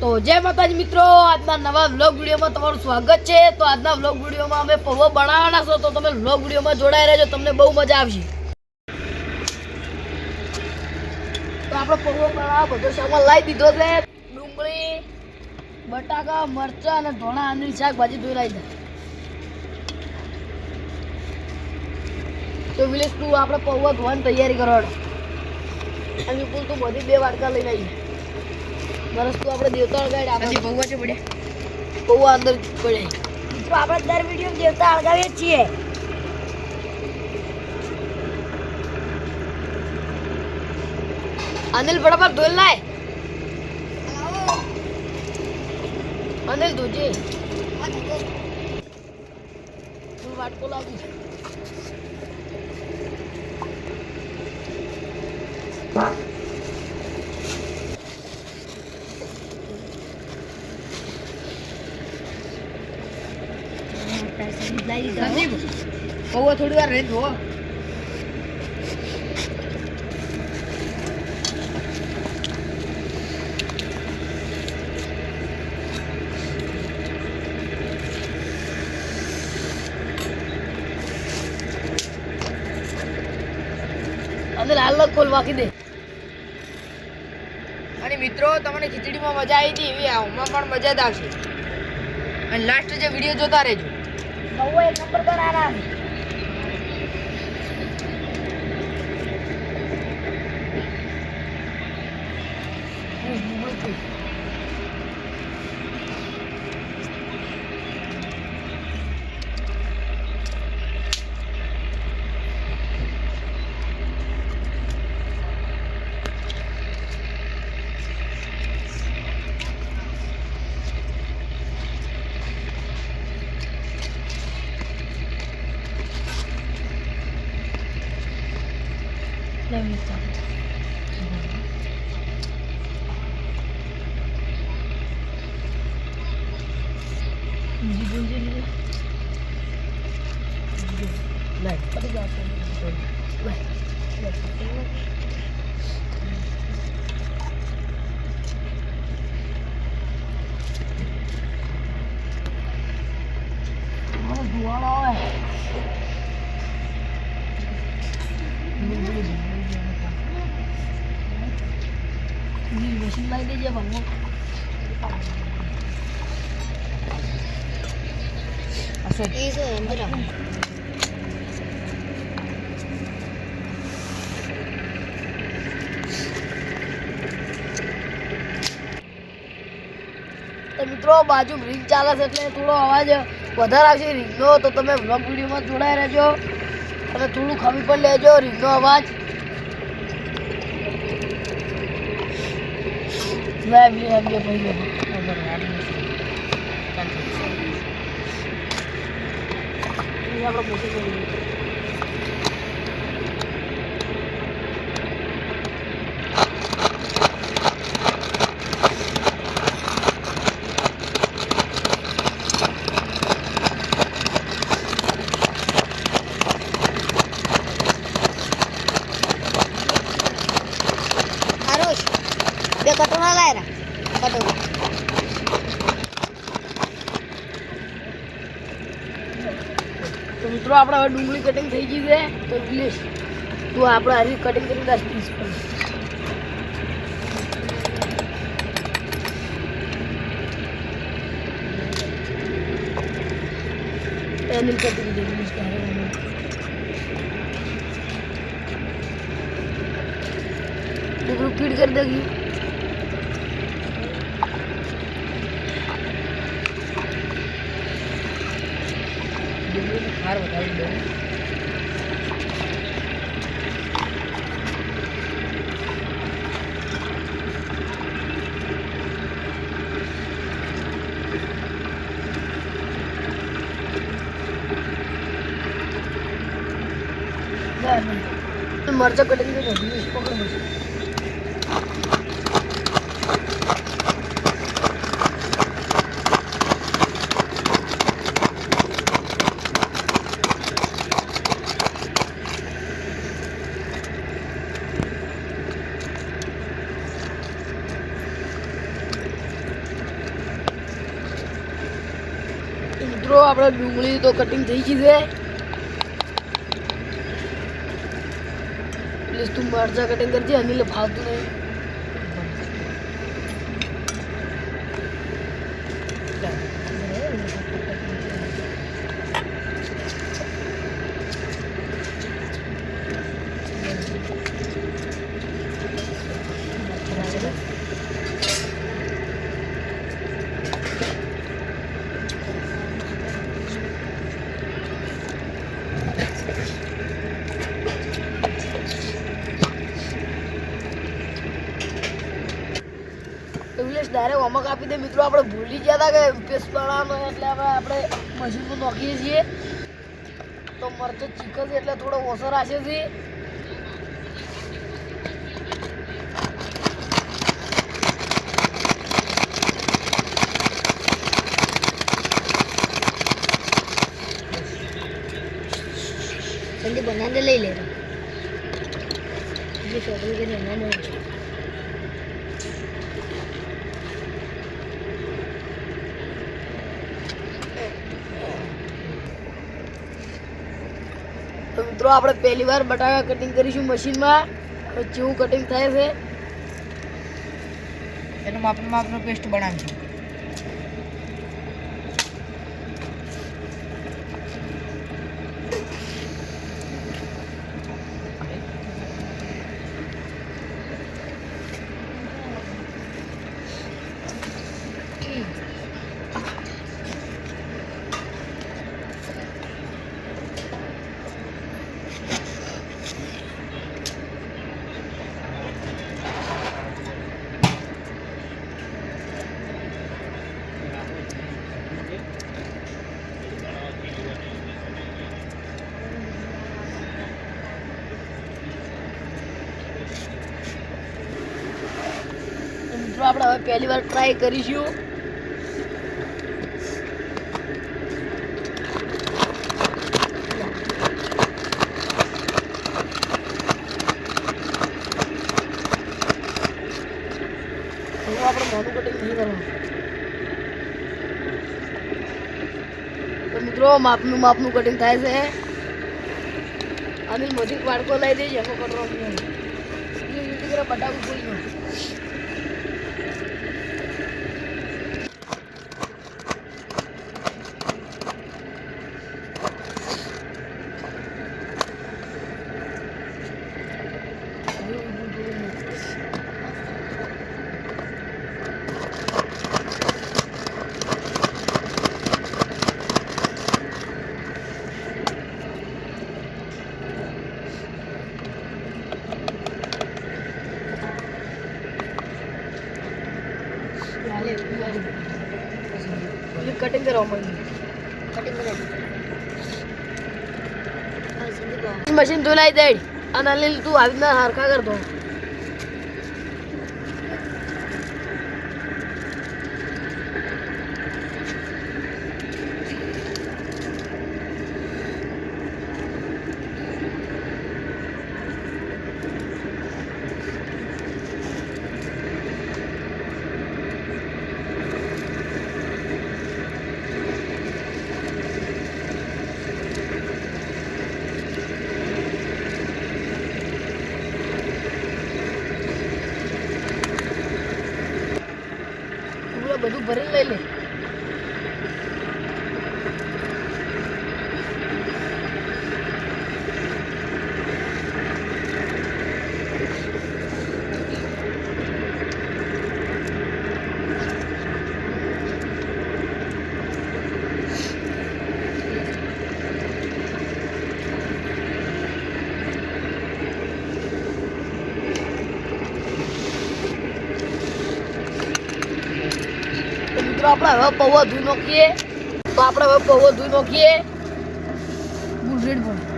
તો જય માતાજી મિત્રો, આજના નવા વ્લોગ વિડીયોમાં તમારું સ્વાગત છે. તો આજના વ્લોગ વિડીયોમાં અમે પૌવો બનાવવાના છો. તો તમે વ્લોગ વિડીયોમાં જોડાઈ રહેજો, તમને બહુ મજા આવશે. તો આપણે પૌવો બનાવવા બધો સામાન લાવી દીધો છે. ડુંગળી, બટાકા, મરચા અને ધોણા આંદરી શાકભાજી લાવી દે તો વિલેશ તું આપણે પૌવા ધોવાની તૈયારી કરવાનો અને વિપુલ તું બધી બે વાટકા લઈને આવી. વરસ તું આપણે દેવતા અળગાડી આપણે પૌવા છે પડ્યા પૌવા અંદર પડે. તો આપણે દર વીડિયો દેવતા અળગાવીએ છીએ. અનિલ ફટાફટ ધોઈ લાય. અનિલ ધોજે. તું વાટકો લાગી સંદીપ પૌવા થોડી વાર રહી હો અને લાલ ખોલ વાકી અને મિત્રો, તમને ખીચડીમાં મજા આવી હતી, એવી આમાં પણ મજા જ આવશે. અને લાસ્ટ જે વીડિયો જોતા રહેજો. બહુ એક નંબર બનાવવાના મશીન લાવી દેજે ભંગો તો મિત્રો બાજુ રિંગ ચાલે છે એટલે થોડો અવાજ વધારે આવશે. રિંગનો તો તમે બ્લોગ વિડીયોમાં જોડાઈ રહેજો. અને થોડું ખમી પણ લેજો રિંગનો અવાજ. આપણે પૂછી કરીએ આરુષ બે કટોરા લાયરા કટોરા તો મિત્રો આપણે હવે ડુંગળી કટિંગ થઈ ગઈ છે, તો પ્લીઝ તું આપણે હરી કટિંગ કરી દસ પીસ પર એની કટિંગ થઈ ગઈ છે ડુંગળી ફીડ કરી દેગી મરચા કટેલી તો ઢગલી આપણે ડુંગળી તો કટિંગ થઈ ગઈ છે. પ્લીઝ તું મરચા કટિંગ કરજે અનિલ ફાવતું ઇંગ્લિશ ડાયરેક્ટ હોમવર્ક આપી દે. મિત્રો, આપણે ભૂલી ગયા હતા કે પેસ્ટ બનાવવાનો એટલે આપણે આપણે મશીનમાં નોખીએ છીએ. તો મરચો ચીકન છે, એટલે થોડો ઓછો રાખે છે બનાવીને લઈ લે. જે છોકરી કે નાના તો મિત્રો, આપણે પહેલી વાર બટાકા કટિંગ કરીશું મશીનમાં. જેવું કટિંગ થાય છે. એનું માપનો માપનો પેસ્ટ બનાવીશું તો મિત્રો આપણે હવે પહેલી વાર ટ્રાય કરીશું આપણે કટિંગ નહીં કરવાનું. તો મિત્રો, માપનું માપનું કટિંગ થાય છે. અનિલ મોદી વાડકો લઈ દેજે એમાં નહીં. બટાકું ખોલી ગયું કટિંગ કરવા માંડ્યું મશીન ધોલાઈ દે. અને અનિલ તું આવી રીતના હરખા કરતો તું પેલા આપણે હવે પૌવો ધોઈ નાખીએ. તો આપણે હવે પૌવો ધોઈ નાખીએ. બુલેટ પણ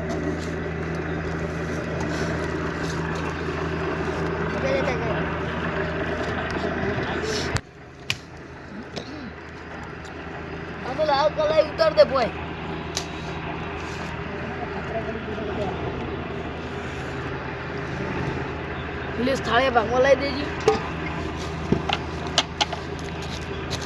ઉતાર દે ભાઈ. પ્લીઝ થાળે ભાગમાં લઈ દેજી.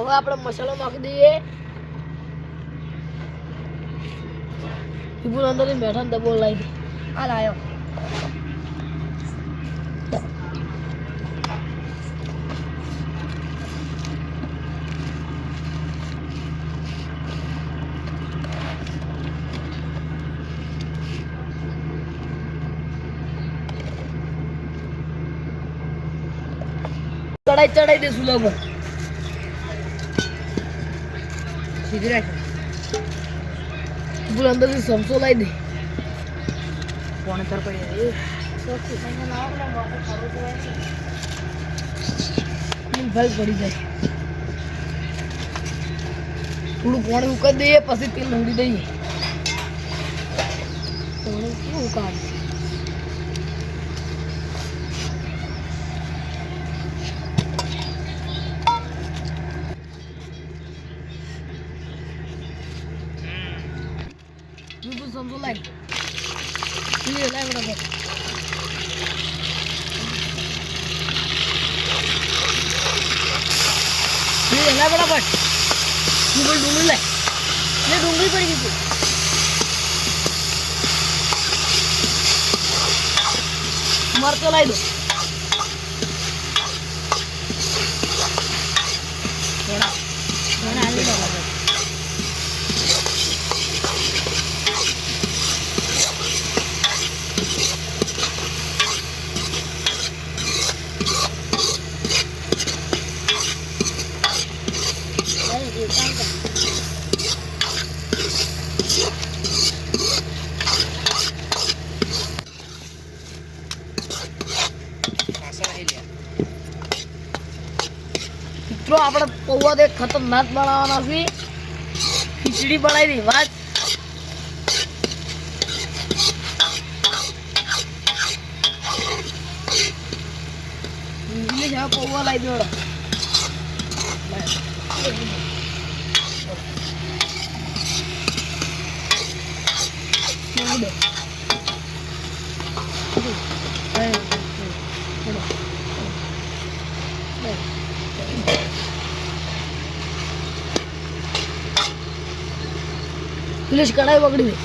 હવે આપણે મસાલો નાખી દઈએ વિપુલ અંદર બેઠા ને ડબો લાવી દે આ લાયો કડાઈ ચડાઈ દે સુલા પર સીધી રાખ. અંદરથી સમસો લાવી દે. કોણ તર પડી ભાઈ પડી જાય. થોડું પાણી ઉકળી દઈએ પછી તેલ નવડી દઈએ. પાણી કેવું કાઢ વિપુલ સમસો લાવી લે લાવી બરાબર લે લાવી બરાબર વિપુલ ડુંગળી લાવી લે ડુંગળી પડી ગઈ મરચો લાવી દો થોડા થોડા આલુ બરાબર મિત્રો આપણે પૌવા તો ખતરનાક બનાવવાના છે ખીચડી બનાવી દી વાત પૌવા લાવી દો. પ્લીઝ કઢાઈ બગડી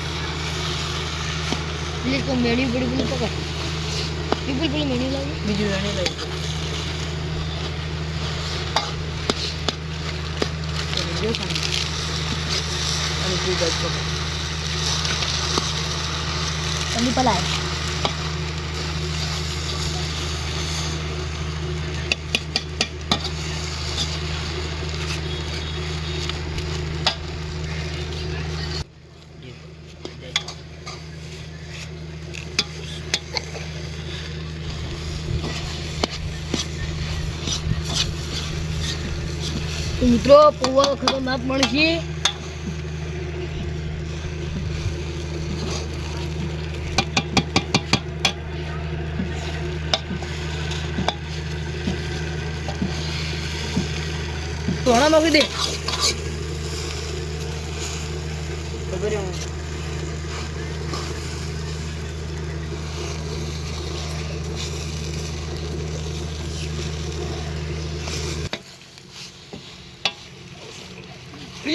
પ્લીઝ તો મેળી પડી પેલું પકડ. પીપલ પેલું મેળી લાવી બીજું એને લઈ જો અને તું ગજ પકડ. પલાય મિત્રો પૌવા ખતરનાક મળશે. ધોણા મૂકી દે.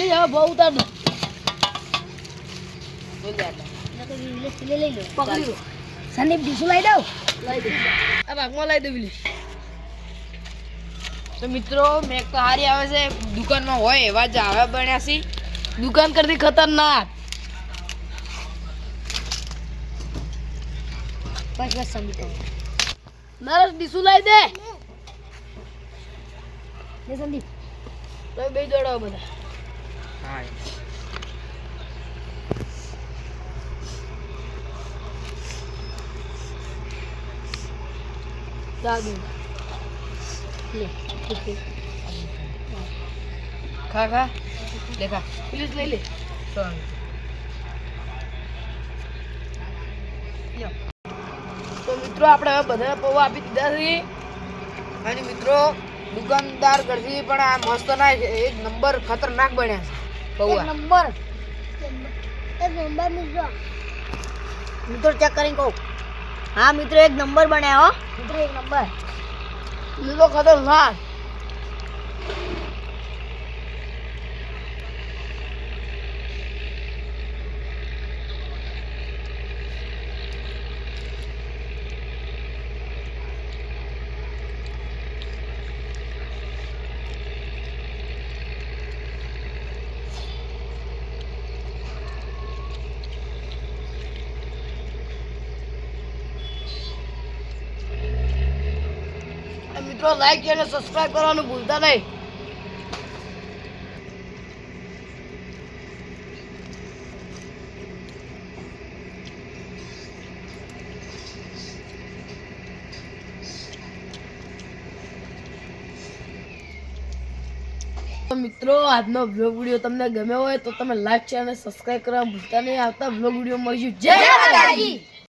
પેલી હવે બહુ ઉતાર દો સંદીપ ડીશું લઈ દઉં? આ ભાગમાં લઈ દઉં પેલી. તો મિત્રો મેક તો હારી આવે છે. દુકાનમાં હોય એવા જ આવે બન્યા છે. દુકાન કરતી ખતરનાક. બસ બસ સંદીપ નરસ લાવી દે. સંદીપ. બે જોડાવો બધા. દાદુ લે ખા ખા લે ખા પ્લીઝ લઈ લે લ્યો. તો મિત્રો આપણે હવે બધા પૌવા આપી દીધા છે. અને મિત્રો દુકાનદાર કરતી પણ આ મસ્ત ના એક નંબર ખતરનાક બન્યા છે. પૌવા નંબર. એક નંબર મિત્રો. મિત્રો ચેક કરીને કહું. હા મિત્રો એક નંબર બન્યા હો. મિત્રો એક નંબર. મિત્રો ખતરનાક અને મિત્રો લાઈક અને સબસ્ક્રાઈબ કરવાનું ભૂલતા નહીં. મિત્રો, આજનો બ્લોગ વીડિયો તમને ગમ્યો હોય તો તમે લાઈક શેર અને સબસ્ક્રાઇબ કરવા ભૂલતા નહીં. આવતા બ્લોગ વીડિયો મળીશું. જય માતાજી!